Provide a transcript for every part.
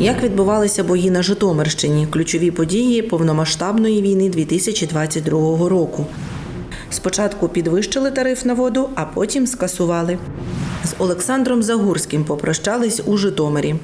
Як відбувалися бої на Житомирщині? Ключові події повномасштабної війни 2022 року. Спочатку підвищили тариф на воду, а потім скасували. З Олександром Загурським попрощались у Житомирі.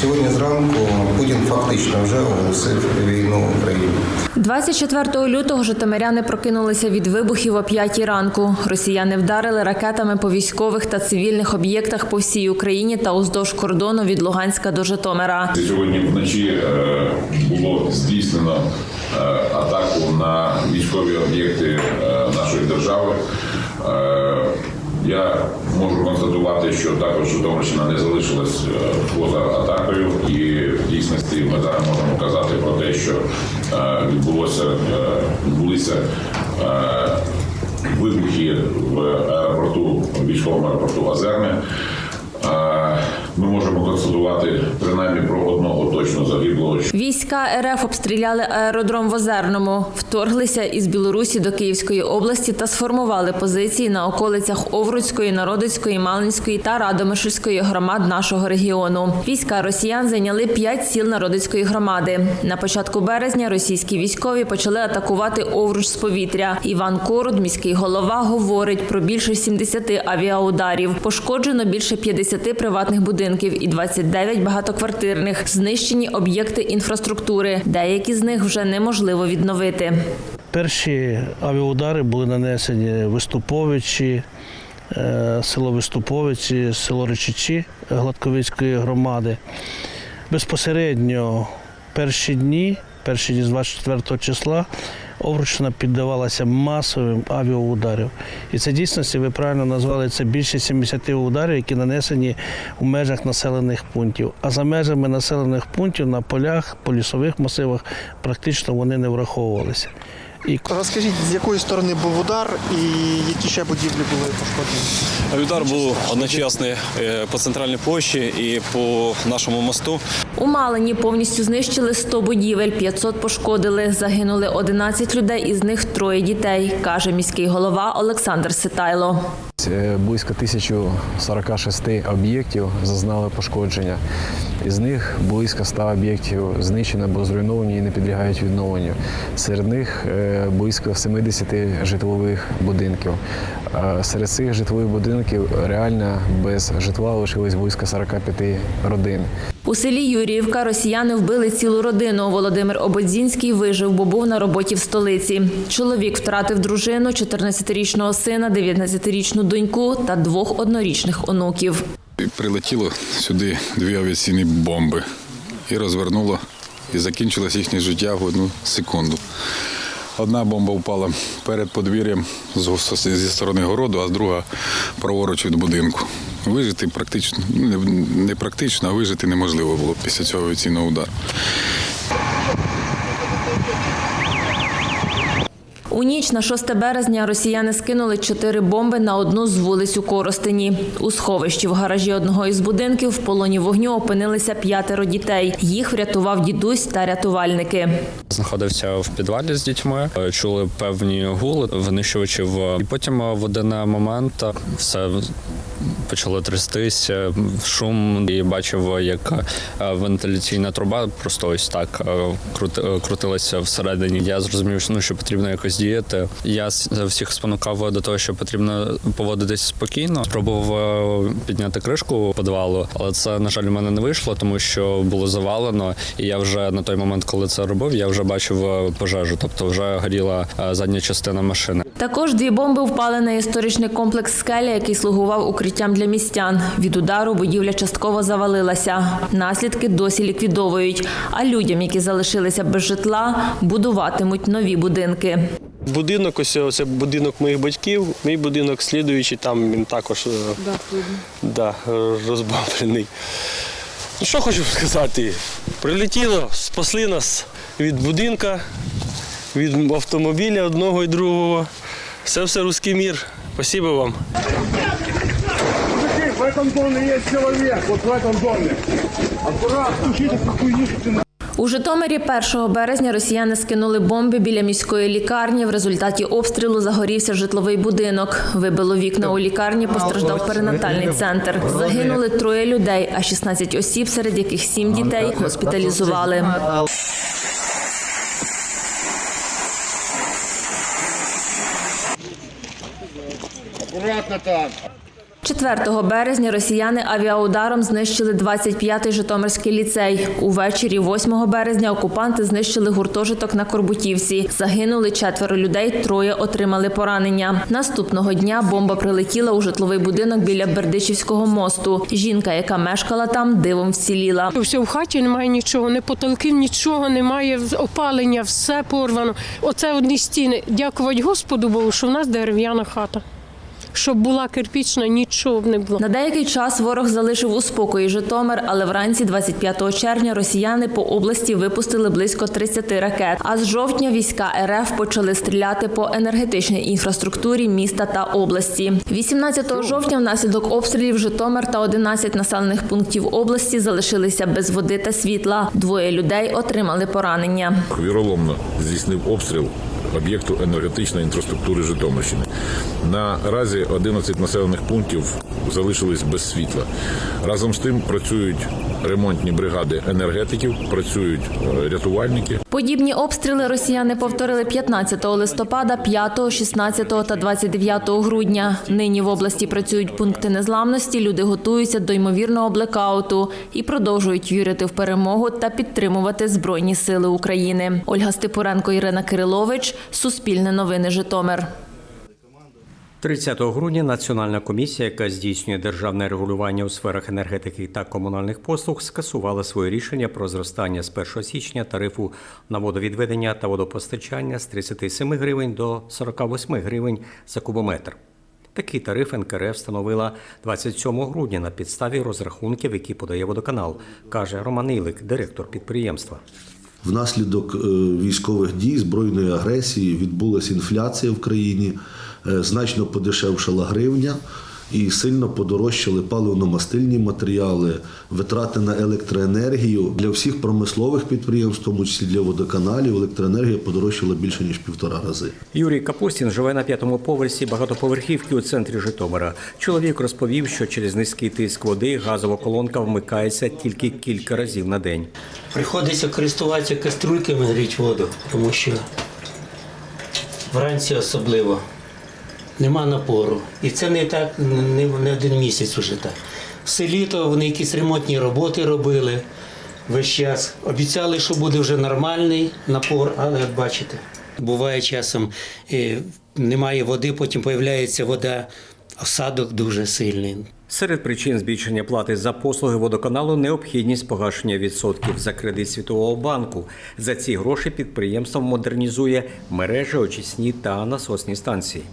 Сьогодні зранку Путін фактично вже оголосив війну Україні. 24 лютого житомиряни прокинулися від вибухів о 5 ранку. Росіяни вдарили ракетами по військових та цивільних об'єктах по всій Україні та уздовж кордону від Луганська до Житомира. Сьогодні вночі е, було здійснено е, атаку на військові об'єкти е, нашої держави. Я можу констатувати, що також Житомирщина не залишилась е, поза атакою, і в дійсності ми зараз можемо казати про те, що е, відбулося е, відбулися вибухи в аеропорту військовому аеропорту Озерне. Ми можемо констатувати принаймні про одного точно загиблого. Війська РФ обстріляли аеродром в Озерному, вторглися із Білорусі до Київської області та сформували позиції на околицях Овруцької, Народицької, Малинської та Радомишльської громад нашого регіону. Війська росіян зайняли п'ять сіл Народицької громади. На початку березня російські військові почали атакувати Овруч з повітря. Іван Коруд, міський голова, говорить про більше 70 авіаударів. Пошкоджено більше 50 приватних будинків і 29 багатоквартирних. Знищені об'єкти інфраструктури. Деякі з них вже неможливо відновити. Перші авіаудари були нанесені Виступовичі, е, село Виступовичі, село Речичі Гладковицької громади. Безпосередньо перші дні, перші дні з 24 числа, Овручина піддавалася масовим авіаударів. І це дійсності, ви правильно назвали, це більше 70 ударів, які нанесені у межах населених пунктів. А за межами населених пунктів на полях, по лісових масивах практично вони не враховувалися. І Розкажіть, з якої сторони був удар і які ще будівлі були пошкоджені? Удар був одночасний е, по центральній площі і по нашому мосту. У Малині повністю знищили 100 будівель, 500 пошкодили. Загинули 11 людей, із них троє дітей, каже міський голова Олександр Ситайло. Е, Близько 1046 об'єктів зазнали пошкодження. Із них близько 100 об'єктів знищено або зруйновані і не підлягають відновленню. Серед них е, близько 70 житлових будинків. Серед цих житлових будинків реально без житла лишилось близько 45 родин. У селі Юріївка росіяни вбили цілу родину. Володимир Ободзінський вижив, бо був на роботі в столиці. Чоловік втратив дружину, 14-річного сина, 19-річну доньку та двох однорічних онуків. Прилетіло сюди дві авіаційні бомби і розвернуло, і закінчилось їхнє життя в одну секунду. Одна бомба впала перед подвір'ям зі сторони городу, а друга праворуч від будинку. Вижити практично, ну, не практично, а вижити неможливо було після цього авіаційного удару. У ніч на 6 березня росіяни скинули чотири бомби на одну з вулиць у Коростені. У сховищі в гаражі одного із будинків в полоні вогню опинилися п'ятеро дітей. Їх врятував дідусь та рятувальники. Знаходився в підвалі з дітьми, е, чули певні гули винищувачів. І потім е, в один момент е, все почало трястися, шум, і бачив, як е, вентиляційна труба просто ось так е, е, крутилася всередині. Я зрозумів, ну, що потрібно якось діяти. Я всіх спонукав до того, що потрібно поводитись спокійно. Спробував е, підняти кришку підвалу, але це на жаль у мене не вийшло, тому що було завалено. І я вже на той момент, коли це робив, я вже бачив е, пожежу, тобто вже горіла е, задня частина машини. Також дві бомби впали на історичний комплекс скеля, який слугував укриттям для містян. Від удару будівля частково завалилася. Наслідки досі ліквідовують. А людям, які залишилися без житла, будуватимуть нові будинки. Будинок, ось це будинок моїх батьків, мій будинок слідуючий, там він також е, да, розбомблений. Ну, що хочу сказати? Прилетіло, спасли нас від будинка, від автомобіля одного і другого. Це все русський мір. Спасибо вам. У Житомирі 1 березня росіяни скинули бомби біля міської лікарні. В результаті обстрілу загорівся житловий будинок. Вибило вікна у лікарні, постраждав перинатальний центр. Загинули троє людей, а 16 осіб, серед яких сім дітей, госпіталізували. 4 березня росіяни авіаударом знищили 25-й Житомирський ліцей. Увечері 8 березня окупанти знищили гуртожиток на Корбутівці. Загинули четверо людей, троє отримали поранення. Наступного дня бомба прилетіла у житловий будинок біля Бердичівського мосту. Жінка, яка мешкала там, дивом вціліла. Все в хаті немає нічого, не потолків, нічого немає, опалення, все порвано. Оце одні стіни. Дякувати Господу Богу, що в нас дерев'яна хата. Щоб була кирпічна, нічого не було. На деякий час ворог залишив у спокої Житомир, але вранці 25 червня росіяни по області випустили близько 30 ракет. А з жовтня війська РФ почали стріляти по енергетичній інфраструктурі міста та області. 18 жовтня внаслідок обстрілів Житомир та 11 населених пунктів області залишилися без води та світла. Двоє людей отримали поранення. Віроломно здійснив обстріл об'єкту енергетичної інфраструктури Житомирщини. Наразі 11 населених пунктів залишились без світла. Разом з тим працюють ремонтні бригади енергетиків, працюють е, рятувальники. Подібні обстріли росіяни повторили 15 листопада, 5, 16 та 29 грудня. Нині в області працюють пункти незламності. Люди готуються до ймовірного блекауту і продовжують вірити в перемогу та підтримувати збройні сили України. Ольга Степуренко, Ірина Кирилович, Суспільне новини, Житомир. 30 грудня Національна комісія, яка здійснює державне регулювання у сферах енергетики та комунальних послуг, скасувала своє рішення про зростання з 1 січня тарифу на водовідведення та водопостачання з 37 гривень до 48 гривень за кубометр. Такий тариф НКРФ встановила 27 грудня на підставі розрахунків, які подає водоканал, каже Роман Ілик, директор підприємства. Внаслідок е, військових дій, збройної агресії відбулася інфляція в країні, значно подешевшала гривня і сильно подорожчали паливно-мастильні матеріали, витрати на електроенергію. Для всіх промислових підприємств, в тому числі для водоканалів, електроенергія подорожчала більше ніж півтора рази. Юрій Капустін живе на п'ятому поверсі багатоповерхівки у центрі Житомира. Чоловік розповів, що через низький тиск води газова колонка вмикається тільки кілька разів на день. Приходиться користуватися каструльками гріти воду, тому що вранці особливо нема напору. І це не так, не, не один місяць уже так. Все літо вони якісь ремонтні роботи робили весь час. Обіцяли, що буде вже нормальний напор, але як бачите, буває часом е, немає води, потім з'являється вода, осадок дуже сильний. Серед причин збільшення плати за послуги водоканалу необхідність погашення відсотків за кредит Світового банку. За ці гроші підприємство модернізує мережі, очисні та насосні станції.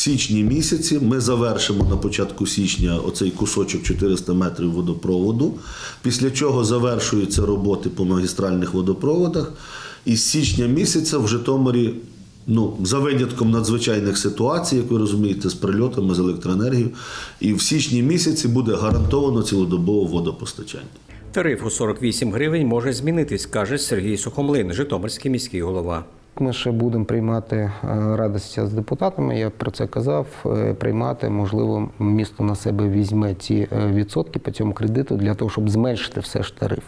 Січні місяці ми завершимо на початку січня оцей кусочок 400 метрів водопроводу, після чого завершуються роботи по магістральних водопроводах. І з січня місяця в Житомирі, ну, за винятком надзвичайних ситуацій, як ви розумієте, з прильотами, з електроенергією, і в січні місяці буде гарантовано цілодобове водопостачання. Тариф у 48 гривень може змінитись, каже Сергій Сухомлин, Житомирський міський голова. Ми ще будемо приймати е, радості з депутатами. Я про це казав. е, Приймати, можливо, місто на себе візьме ці е, відсотки по цьому кредиту для того, щоб зменшити все ж тариф.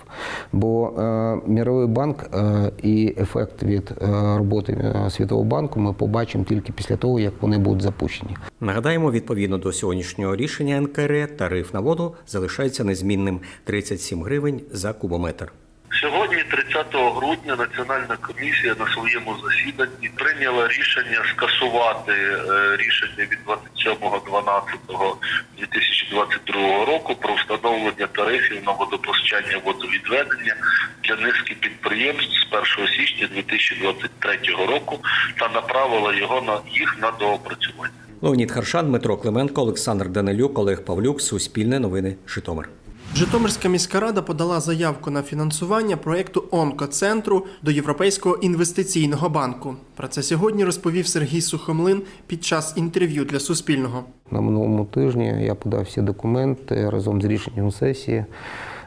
Бо е, Міровий банк е, і ефект від роботи Світового банку ми побачимо тільки після того, як вони будуть запущені. Нагадаємо, відповідно до сьогоднішнього рішення НКР, тариф на воду залишається незмінним 37 гривень за кубометр. Сьогодні, 30 грудня, Національна комісія на своєму засіданні прийняла рішення скасувати е, рішення від 27.12.2022 року про встановлення тарифів на водопостачання водовідведення для низки підприємств з 1 січня 2023 року та направила його на їх на доопрацювання. Леонід Харшан, Дмитро Клименко, Олександр Данилюк, Олег Павлюк, Суспільне новини, Житомир. Житомирська міська рада подала заявку на фінансування проєкту онкоцентру до Європейського інвестиційного банку. Про це сьогодні розповів Сергій Сухомлин під час інтерв'ю для Суспільного. На минулому тижні я подав всі документи разом з рішенням сесії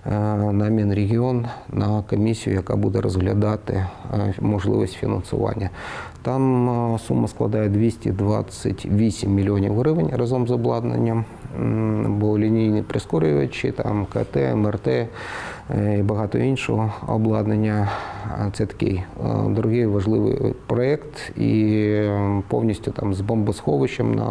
на Мінрегіон на комісію, яка буде розглядати е, можливість фінансування. Там е, сума складає 228 мільйонів гривень разом з обладнанням, бо лінійні прискорювачі, там КТ, МРТ е, і багато іншого обладнання. Це такий е, дорогий важливий проєкт і е, повністю там з бомбосховищем на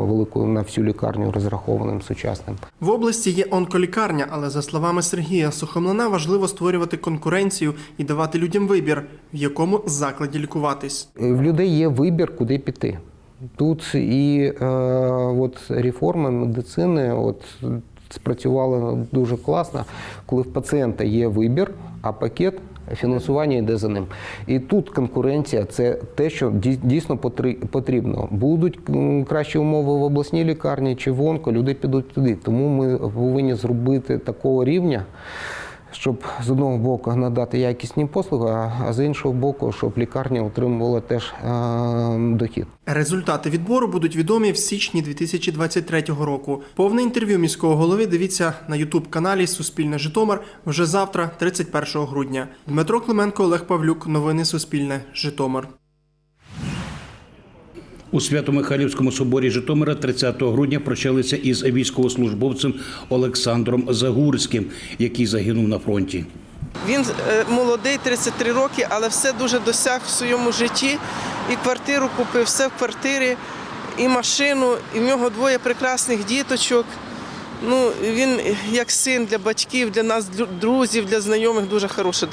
велику на всю лікарню розрахованим сучасним. В області є онколікарня, але за словами Сергія Сухомлина, важливо створювати конкуренцію і давати людям вибір, в якому закладі лікуватись. В людей є вибір, куди піти. Тут і е, от реформа медицини от, спрацювала дуже класно, коли в пацієнта є вибір, а пакет фінансування йде за ним. І тут конкуренція це те, що дійсно потрібно. Будуть кращі умови в обласній лікарні чи в онко, люди підуть туди. Тому ми повинні зробити такого рівня щоб з одного боку надати якісні послуги, а- з іншого боку, щоб лікарня отримувала теж е, дохід. Результати відбору будуть відомі в січні 2023 року. Повне інтерв'ю міського голови дивіться на ютуб каналі Суспільне Житомир вже завтра, 31 грудня. Дмитро Клименко, Олег Павлюк. Новини Суспільне. Житомир. У Свято-Михайлівському соборі Житомира 30 грудня прощалися із військовослужбовцем Олександром Загурським, який загинув на фронті. Він е, молодий, 33 роки, але все дуже досяг в своєму житті. І квартиру купив, все в квартирі, і машину, і в нього двоє прекрасних діточок. Ну, він як син для батьків, для нас, друзів, для знайомих, дуже хороша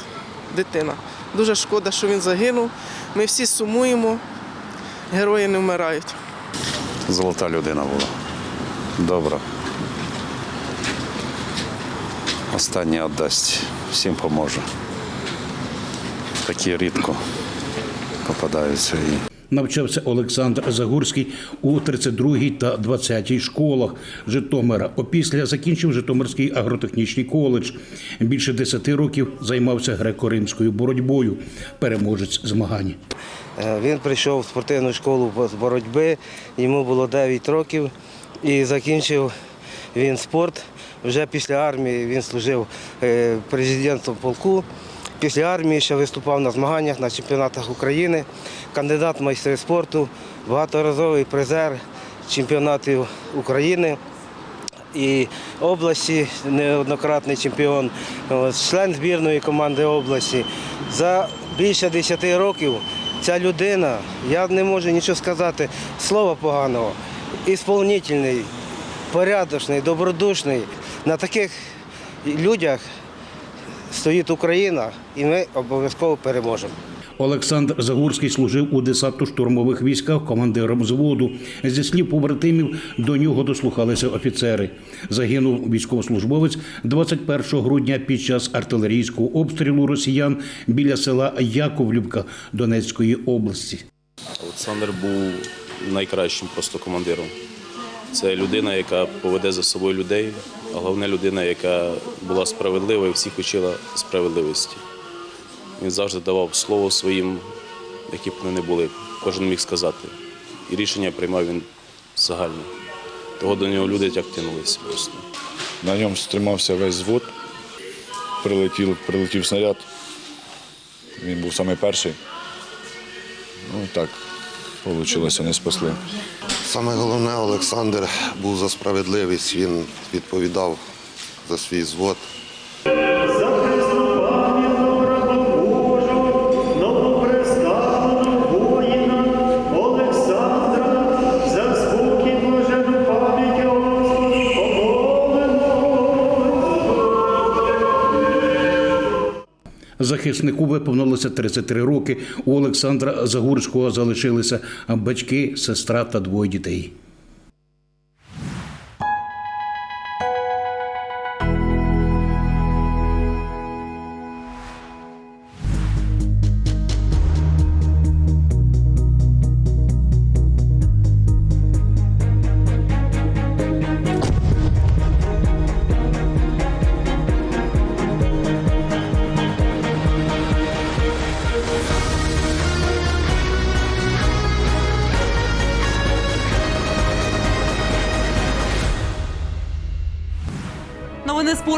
дитина. Дуже шкода, що він загинув. Ми всі сумуємо, герої не вмирають. Золота людина була. Добра. Останнє віддасть, всім поможе. Такі рідко попадаються. І Навчався Олександр Загурський у 32-й та 20-й школах Житомира. Опісля закінчив Житомирський агротехнічний коледж. Більше 10 років займався греко-римською боротьбою. Переможець змагань. Е, Він прийшов в спортивну школу з боротьби, йому було 9 років і закінчив він спорт. Вже після армії він служив е, президентом полку. Після армії ще виступав на змаганнях на чемпіонатах України, кандидат в майстри спорту, багаторазовий призер чемпіонатів України і області, неоднократний чемпіон, член збірної команди області. За більше 10 років ця людина, я не можу нічого сказати, слова поганого, ісполнительний, порядочний, добродушний. На таких людях стоїть Україна, і ми обов'язково переможемо. Олександр Загурський служив у десантно-штурмових військах командиром взводу. Зі слів побратимів до нього дослухалися офіцери. Загинув військовослужбовець 21 грудня під час артилерійського обстрілу росіян біля села Яковлівка Донецької області. Олександр був найкращим просто командиром. Це людина, яка поведе за собою людей, а головне людина, яка була справедлива і всіх учила справедливості. Він завжди давав слово своїм, які б вони не були. Кожен міг сказати. І рішення приймав він загальне. Того до нього люди так тягнулися просто. На ньому стримався весь звод. Прилетів, прилетів снаряд. Він був самий перший. Ну так вийшло, не спасли. Саме головне, Олександр був за справедливість, він відповідав за свій звод. Захиснику виповнилося 33 роки. У Олександра Загурського залишилися батьки, сестра та двоє дітей.